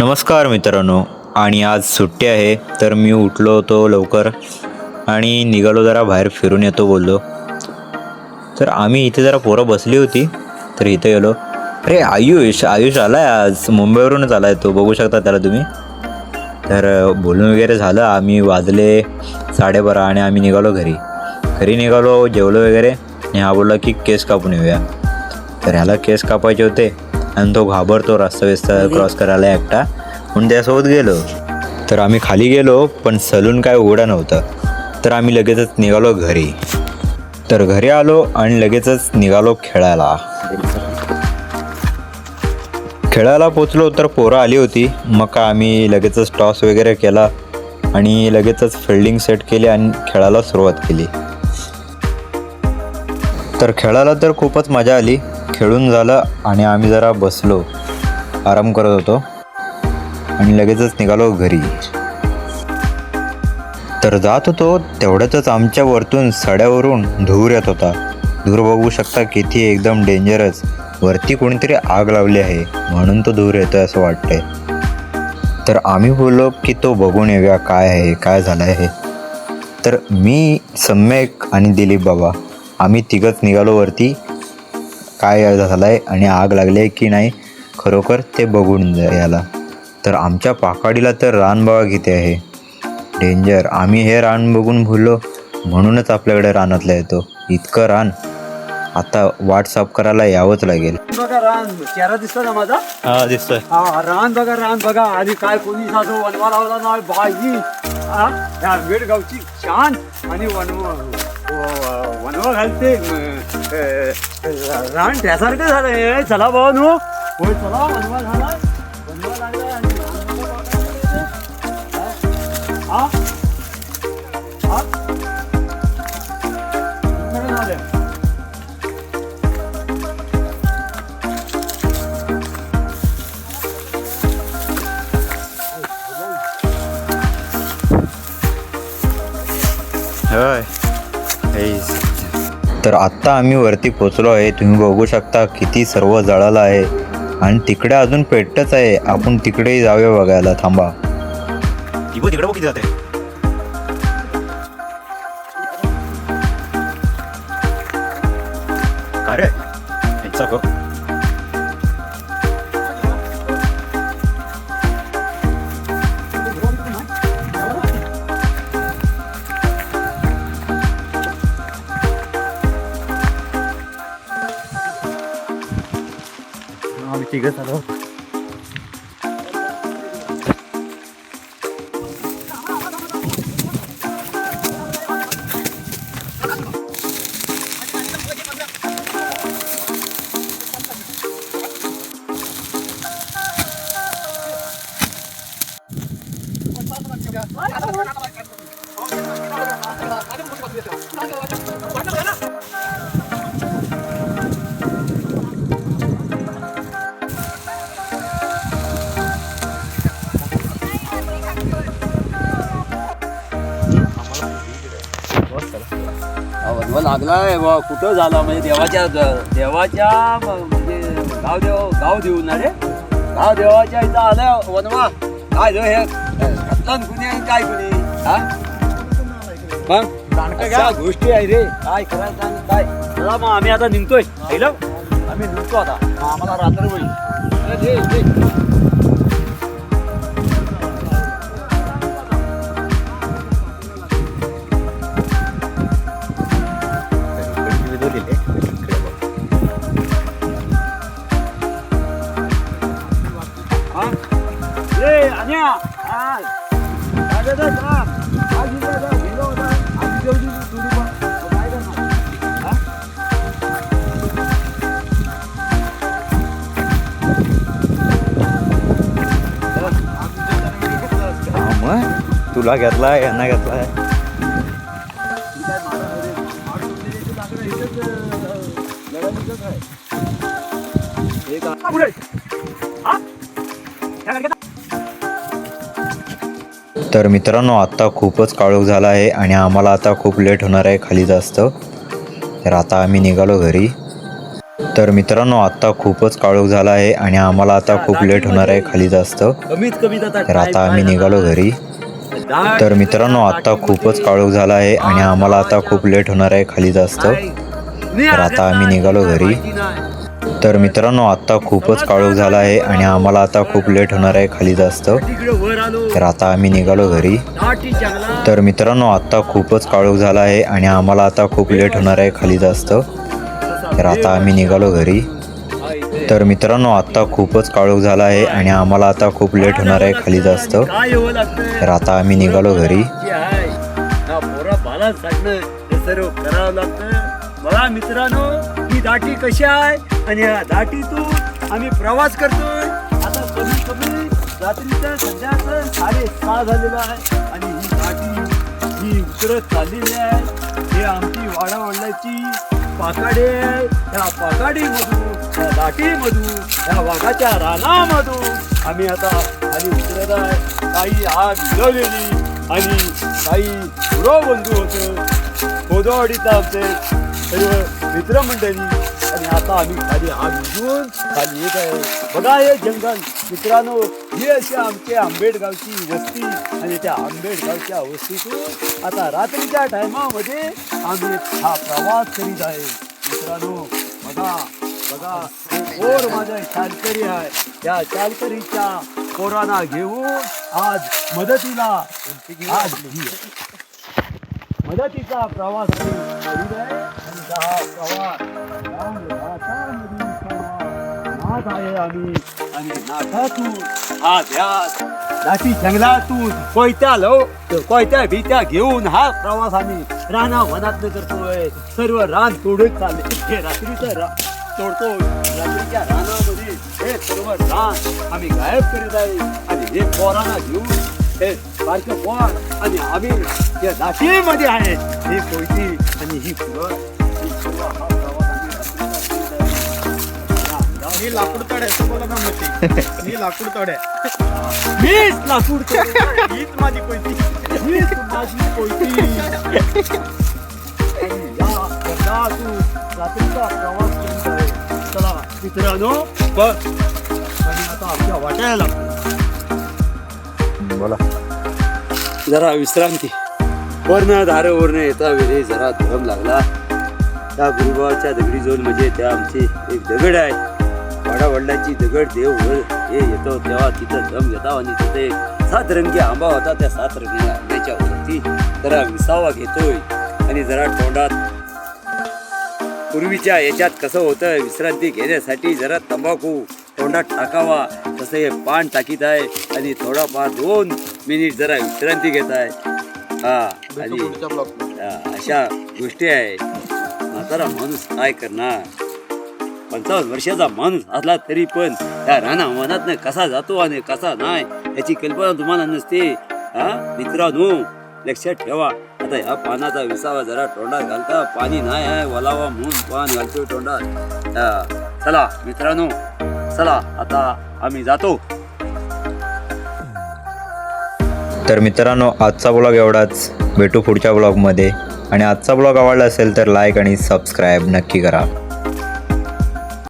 नमस्कार मित्रांनो आणि आज सुट्टी आहे तर मी उठलो होतो लवकर आणि निघालो जरा बाहेर फिरून येतो बोललो. तर आम्ही इथे जरा पोरं बसली होती तर इथे गेलो. अरे आयुष आयुष आला आहे आज मुंबईवरूनच आला आहे तो बघू शकता त्याला तुम्ही. तर बोलून वगैरे झालं आम्ही वाजले साडेबारा आणि आम्ही निघालो घरी. घरी निघालो जेवलो वगैरे आणि हा बोलला की केस कापून येऊया. तर ह्याला केस कापायचे होते. आणि तो घाबरतो रस्ता बिस्ता क्रॉस करायला एकटा. म्हणून त्यासोबत गेलो. तर आम्ही खाली गेलो पण सलून काय उघडा नव्हतं. तर आम्ही लगेचच निघालो घरी. तर घरी आलो आणि लगेचच निघालो खेळायला. खेळायला पोचलो तर पोरं आली होती. मग का आम्ही लगेचच टॉस वगैरे केला आणि लगेचच फिल्डिंग सेट केली आणि खेळायला सुरुवात केली. तर खेळायला तर खूपच मजा आली. खेळून झालं आणि आम्ही जरा बसलो. आराम करत होतो. आणि लगेचच निघालो घरी. तर जात होतो तेवढ्यातच आमच्या वरतून सड्यावरून धूर येत होता. धूर बघू शकता किती एकदम डेंजरस वरती कोणीतरी आग लावली आहे म्हणून तो धूर येतोय असं वाटतंय. तर आम्ही बोललो की तो बघून येऊया काय आहे काय झालं आहे तर मी सम्यक आणि दिलीप बाबा आम्ही तिघंच निघालो वरती. काय झालं आहे आणि आग लागली आहे की नाही खरोखर ते बघून जा- याला. तर आमच्या पाकाडीला तर रान बघा किती आहे. डेंजर आम्ही हे रान बघून भुललो म्हणूनच आपल्याकडे रानातला येतो. इतकं रान. आता वाट साफ करायला यावंच लागेल. बघा रान चेहरा दिसतो ना माझा? हा दिसतोय. हा रान बघा रान बघा. आणि काय कोणी साधू वनवा लावला हा या गावची शान आणि वनवा वनवा घालते. रान त्यासारखं झालंय. चला भाऊ नू होय चला झाला. तर आत्ता आम्ही वरती पोचलो आहे. तुम्ही बघू शकता किती सर्व जळालं आहे. आणि तिकडे अजून पेटच आहे. आपण तिकडेही जाऊया बघायला. थांबा. तिकडे बघ जाते. अरे 仕だの。あ。वनवा लागलाय बा कुठं झाला? म्हणजे देवाच्या देवाच्या म्हणजे गाव देव गाव देऊ ना रे? गाव देवाच्या इथं आलंय वनवा. काय रे हे? घातलं कुणी आणि काय कुणी? हा? मग? गोष्टी आहे रे. काय करायचं आणि काय? चला मग आम्ही आता निघतोय. आम्ही निघतो आता. आम्हाला रात्र होईल. पुढे. घेतला यांना घेतला तर मित्रांनो आत्ता खूपच काळोख झाला आहे आणि आम्हाला आता खूप लेट होणार आहे खाली जास्त. तर आता आम्ही निघालो घरी. तर मित्रांनो आत्ता खूपच काळोख झाला आहे आणि आम्हाला आता खूप लेट होणार आहे खाली जास्त. तर आता आम्ही निघालो घरी. तर मित्रांनो आत्ता खूपच काळोख झाला आहे आणि आम्हाला आता खूप लेट होणार आहे खाली जास्त. तर आता आम्ही निघालो घरी. तर मित्रांनो आत्ता खूपच काळोख झाला आहे आणि आम्हाला आता खूप लेट होणार आहे खाली जास्त. तर आता आम्ही निघालो घरी. तर मित्रांनो आत्ता खूपच काळोख झाला आहे आणि आम्हाला आता खूप लेट होणार आहे खाली जास्त. तर आता आम्ही निघालो घरी. तर मित्रांनो आत्ता खूपच काळोख झाला आहे आणि आम्हाला आता खूप लेट होणार आहे खाली जास्त. तर आता आम्ही निघालो घरी. जे बघा मित्रांनो ही दाटी कशी आहे आणि या दाटीतून आम्ही प्रवास करतोय. आता कमी कमी रात्रीचं सध्याचं साडे सहा झालेलं आहे आणि ही दाटी ही उतरत चाललेली आहे. हे आमची वाडा वडिलाची पाकाडे आहे त्या पाकाडीमधून त्या दाटीमधून ह्या वाघाच्या रानामधून. आम्ही आता खाली उतरत आहे. काही आग विझवलेली आणि काही बंधू होतं. गोदावडीचा आमचे सर्व मित्रमंडळी आणि आता आम्ही खाली हात घेऊन खाली येत आहे बघा हे जंगल. मित्रांनो ही अशी आमचे आंबेडगावची वस्ती आणि त्या आंबेडगावच्या वस्तीतून आता रात्रीच्या टायमामध्ये आम्ही हा प्रवास करीत आहे. मित्रांनो बघा बघा. ओर माझ्या माझा चालकरी आहे. या चालकरीच्या पोरांना घेऊन आज मदतीला आज मदतीचा प्रवास करीत आहे. हा आम्ही आणि नाथातून हा ध्यास नाटी जंगलातून कोयत्या लो कोयत्या भीत्या घेऊन हा प्रवास आम्ही राणा वनात करतोय सर्व रान तोडत चालले हे रात्रीचं रा तोडतो रात्रीच्या रानामध्ये हे सर्व रान आम्ही गायब करीत आहे आणि हे पोरांना घेऊन हे बारकं पोर आणि आम्ही या दाटीमध्ये आहे ही कोयती आणि ही पुरण मी लाकूड ना मी लाकूड मीच लाकूड. हीच माझी कोयती हीच माझी कोयती आणि या जंगलातून रात्रीचा प्रवास करीत आहे. चला मित्रांनो बघ. आणि आता आमच्या वाटायला. लागतो बोला. जरा विश्रांती. वर्ण धारवरनं येता वेळी जरा धरम लागला. त्या गुरुबाच्या दगडी जोड म्हणजे त्या आमची एक दगड आहे. वाडा वडिलांची दगड देव हे येतो तेव्हा तिथं दम घेता आणि तिथे सात रंगी आंबा होता. त्या सात रंगी आंब्याच्या वरती जरा विसावा घेतोय. आणि जरा तोंडात पूर्वीच्या याच्यात कसं होतं विश्रांती घेण्यासाठी जरा तंबाखू तोंडात टाकावा. तसं हे पान टाकीत आहे. आणि थोडाफार दोन मिनिट जरा विश्रांती घेत आहे. हा आणि हा, अशा गोष्टी आहे म्हातारा माणूस काय करणार? पंचावन्न वर्षाचा माणूस असला तरी पण त्या राणा कसा जातो आणि कसा नाही याची कल्पना तुम्हाला नसते. हा? मित्रांनो लक्षात ठेवा. आता ह्या पानाचा विसावा जरा तोंडात घालता पाणी नाही आहे वलावा म्हणून पान घालतो तोंडात. चला मित्रांनो चला आता आम्ही जातो. तर मित्रांनो आजचा ब्लॉग एवढाच. भेटू पुढच्या ब्लॉगमध्ये. आणि आजचा ब्लॉग आवडला असेल तर लाईक आणि सबस्क्राईब नक्की करा.